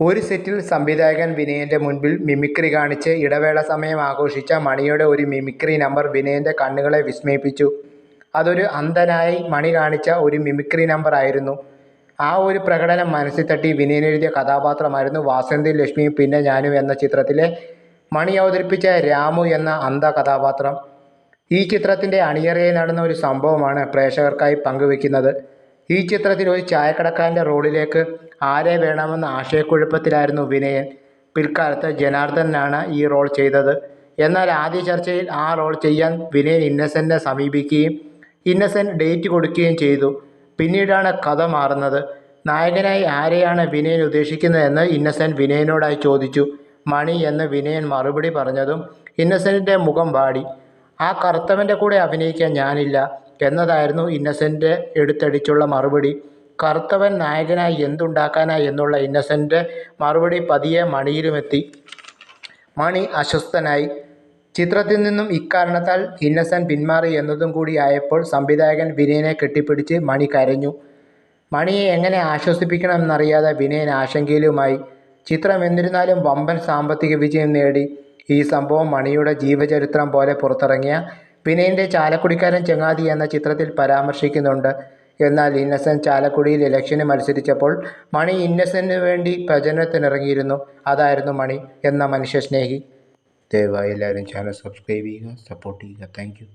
ഒരു സെറ്റിൽ സംവിധായകൻ വിനയന്റെ മുൻപിൽ മിമിക്രി കാണിച്ച് ഇടവേള സമയം ആഘോഷിച്ച മണിയുടെ ഒരു മിമിക്രി നമ്പർ വിനയന്റെ കണ്ണുകളെ വിസ്മയിപ്പിച്ചു. അതൊരു അന്ധനായി മണി കാണിച്ച ഒരു മിമിക്രി നമ്പർ ആയിരുന്നു. ആ ഒരു പ്രകടനം മനസ്സിൽ തട്ടി വിനയനെഴുതിയ കഥാപാത്രമായിരുന്നു വാസന്തി ലക്ഷ്മിയും പിന്നെ ഞാനും എന്ന ചിത്രത്തിലെ മണി അവതരിപ്പിച്ച രാമു എന്ന അന്ധ കഥാപാത്രം. ഈ ചിത്രത്തിന്റെ അണിയറയിൽ നടന്ന ഒരു സംഭവമാണ് പ്രേക്ഷകർക്കായി പങ്കുവെക്കുന്നത്. ഈ ചിത്രത്തിൽ ഒരു ചായക്കടക്കാരന്റെ റോളിലേക്ക് ആരെ വേണമെന്ന ആശയക്കുഴപ്പത്തിലായിരുന്നു വിനയൻ. പിൽക്കാലത്ത് ജനാർദ്ദനാണ് ഈ റോൾ ചെയ്തത്. എന്നാൽ ആദ്യ ചർച്ചയിൽ ആ റോൾ ചെയ്യാൻ വിനയൻ ഇന്നസെന്റിനെ സമീപിക്കുകയും ഇന്നസെന്റ് ഡേറ്റ് കൊടുക്കുകയും ചെയ്തു. പിന്നീടാണ് കഥ മാറുന്നത്. നായകനായി ആരെയാണ് വിനയൻ ഉദ്ദേശിക്കുന്നതെന്ന് ഇന്നസെന്റ് വിനയനോടായി ചോദിച്ചു. മണി എന്ന് വിനയൻ മറുപടി പറഞ്ഞതും ഇന്നസെന്റിന്റെ മുഖം വാടി. ആ കറുത്തവന്റെ കൂടെ അഭിനയിക്കാൻ ഞാനില്ല എന്നതായിരുന്നു ഇന്നസെന്റ് എടുത്തടിച്ചുള്ള മറുപടി. കറുത്തവൻ നായകനായി എന്തുണ്ടാക്കാനാ എന്നുള്ള ഇന്നസെന്റ് മറുപടി പതിയെ മണിയിലുമെത്തി. മണി അസ്വസ്ഥനായി. ചിത്രത്തിൽ നിന്നും ഇക്കാരണത്താൽ ഇന്നസെന്റ് പിന്മാറി എന്നതും കൂടി ആയപ്പോൾ സംവിധായകൻ വിനയനെ കെട്ടിപ്പിടിച്ച് മണി കരഞ്ഞു. മണിയെ എങ്ങനെ ആശ്വസിപ്പിക്കണമെന്നറിയാതെ വിനയൻ ആശങ്കയിലുമായി. ചിത്രം എന്നിരുന്നാലും വമ്പൻ സാമ്പത്തിക വിജയം നേടി. ഈ സംഭവം മണിയുടെ ജീവചരിത്രം പോലെ പുറത്തിറങ്ങിയ വിനയന്റെ ചാലക്കുടിക്കാരൻ ചങ്ങാതി എന്ന ചിത്രത്തിൽ പരാമർശിക്കുന്നുണ്ട്. എന്നാൽ ഇന്നസെന്റ് ചാലക്കുടിയിൽ ഇലക്ഷന് മത്സരിച്ചപ്പോൾ മണി ഇന്നസെന്റിന് വേണ്ടി പ്രചരണത്തിനിറങ്ങിയിരുന്നു. അതായിരുന്നു മണി എന്ന മനുഷ്യ സ്നേഹി ദയവായി എല്ലാവരും ചാനൽ സബ്സ്ക്രൈബ് ചെയ്യുക, സപ്പോർട്ട് ചെയ്യുക. താങ്ക്.